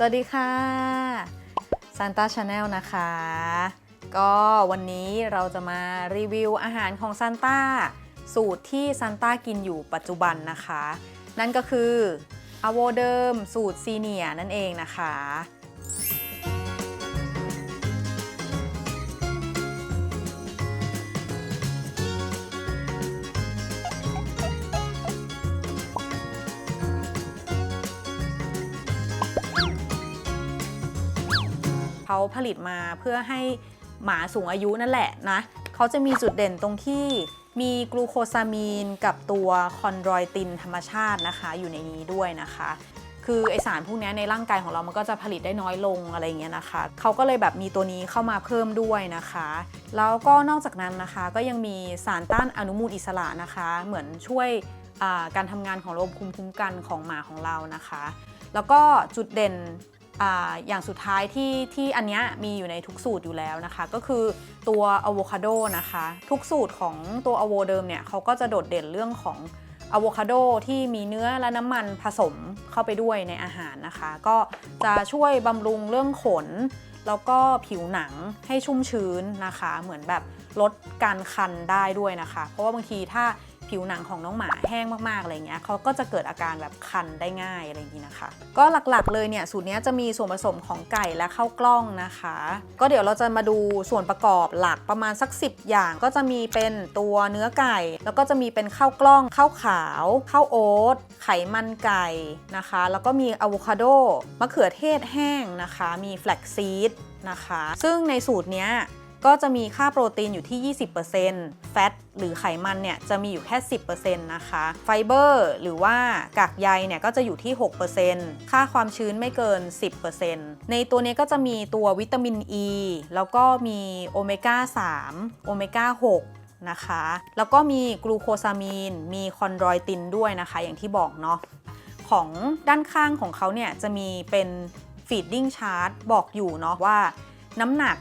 สวัสดีค่ะซานต้าชาแนลนะคะ ก็วันนี้เราจะมารีวิวอาหารของซานต้าสูตรที่ซานต้ากินอยู่ปัจจุบันนะคะ นั่นก็คืออโวเดิมสูตรซีเนียนั่นเองนะคะ เขาผลิตมาเพื่อให้หมาสูงอายุนั่นแหละนะเขาจะมีจุดเด่นตรงที่มีกลูโคซามีนกับตัวคอนรอยตินธรรมชาตินะคะ อยู่ในนี้ด้วยนะคะ คือไอสารพวกนี้ในร่างกายของเรามันก็จะผลิตได้น้อยลงอะไรเงี้ยนะคะเขาก็เลยแบบมีตัวนี้เข้ามาเพิ่มด้วยนะคะ แล้วก็นอกจากนั้นนะคะก็ยังมีสารต้านอนุมูลอิสระนะคะ เหมือนช่วยการทำงานของระบบภูมิคุ้มกันของหมาของเรานะคะ แล้วก็จุดเด่น อย่างสุดท้ายที่ที่อันนี้มีอยู่ในทุกสูตรอยู่แล้วนะคะ ก็คือตัวอะโวคาโดนะคะ ทุกสูตรของตัวอะโวเดิมเนี่ยเขาก็จะโดดเด่นเรื่องของอะโวคาโดที่มีเนื้อและน้ำมันผสมเข้าไปด้วยในอาหารนะคะ ก็จะช่วยบำรุงเรื่องขน แล้วก็ผิวหนังให้ชุ่มชื้นนะคะ เหมือนแบบลดการคันได้ด้วยนะคะ เพราะว่าบางทีถ้า ผิวหนังของน้องหมาแห้งมากๆอะไรเงี้ยเขาก็จะเกิดอาการแบบคันได้ง่ายอะไรอย่างนี้นะคะ ก็หลักๆเลยเนี่ยสูตรนี้จะมีส่วนผสมของไก่และข้าวกล้องนะคะ ก็เดี๋ยวเราจะมาดูส่วนประกอบหลักประมาณสัก 10 อย่าง ก็จะมีเป็นตัวเนื้อไก่ แล้วก็จะมีเป็นข้าวกล้องข้าวขาวข้าวโอ๊ตไขมันไก่นะคะ แล้วก็มีอะโวคาโดมะเขือเทศแห้งนะคะ มีแฟลกซีดนะคะ ซึ่งในสูตรเนี้ย ก็จะมีค่าโปรตีนอยู่ที่ 20%แฟตหรือไขมันเนี่ยจะมีอยู่แค่ 10%นะคะ ไฟเบอร์หรือว่ากากใยเนี่ยก็จะอยู่ที่ 6%ค่าความชื้นไม่เกิน 10%ในตัวนี้ก็จะมีตัววิตามินอ e, ีแล้วก็มีโอเมก้า 3 โอเมก้า 6นะคะ แล้วก็มีกลูโคซามีน มีคอนดรอยตินด้วยนะคะ อย่างที่บอกเนาะ ของด้านข้างของเขาเนี่ยจะมีเป็น feeding chart บอกอยู่เนาะว่าน้ำหนัก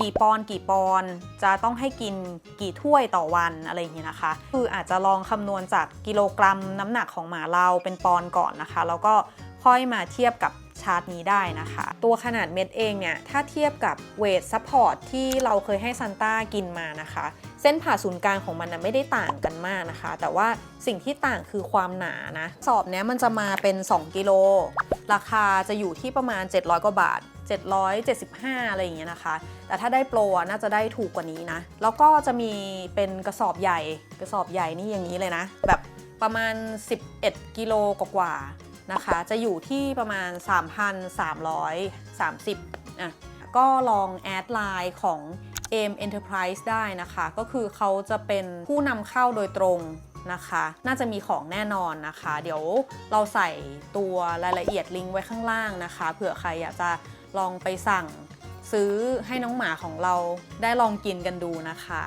กี่ปอนกี่ปอนจะต้องให้กินกี่ถ้วยต่อวันอะไรอย่างเงี้ยนะคะ คืออาจจะลองคำนวณจากกิโลกรัมน้ำหนักของหมาเราเป็นปอนก่อนนะคะ แล้วก็ค่อยมาเทียบกับชาร์ตนี้ได้นะคะ ตัวขนาดเม็ดเองเนี่ยถ้าเทียบกับเวทซัพพอร์ตที่เราเคยให้ซันต้ากินมานะคะ เส้นผ่าศูนย์กลางของมันนะไม่ได้ต่างกันมากนะคะ แต่ว่าสิ่งที่ต่างคือความหนานะ สอบเนี้ยมันจะมาเป็น 2 กิโล ราคาจะอยู่ที่ประมาณ 700 กว่าบาท 775 อะไรอย่างเงี้ยนะคะ แต่ถ้าได้โปรน่าจะได้ถูกกว่านี้นะ แล้วก็จะมีเป็นกระสอบใหญ่ กระสอบใหญ่นี่อย่างนี้เลยนะ แบบประมาณ 11 กิโลกว่าๆนะคะ จะอยู่ที่ประมาณ 3,330อะ ก็ลองแอดไลน์ของ AIM Enterprise ได้นะคะ ก็คือเขาจะเป็นผู้นำเข้าโดยตรง นะคะ น่าจะมีของแน่นอนนะคะ เดี๋ยวเราใส่ตัวรายละเอียดลิงก์ไว้ข้างล่างนะคะเผื่อใครอยากจะลองไปสั่งซื้อให้น้องหมาของเราได้ลองกินกันดูนะคะ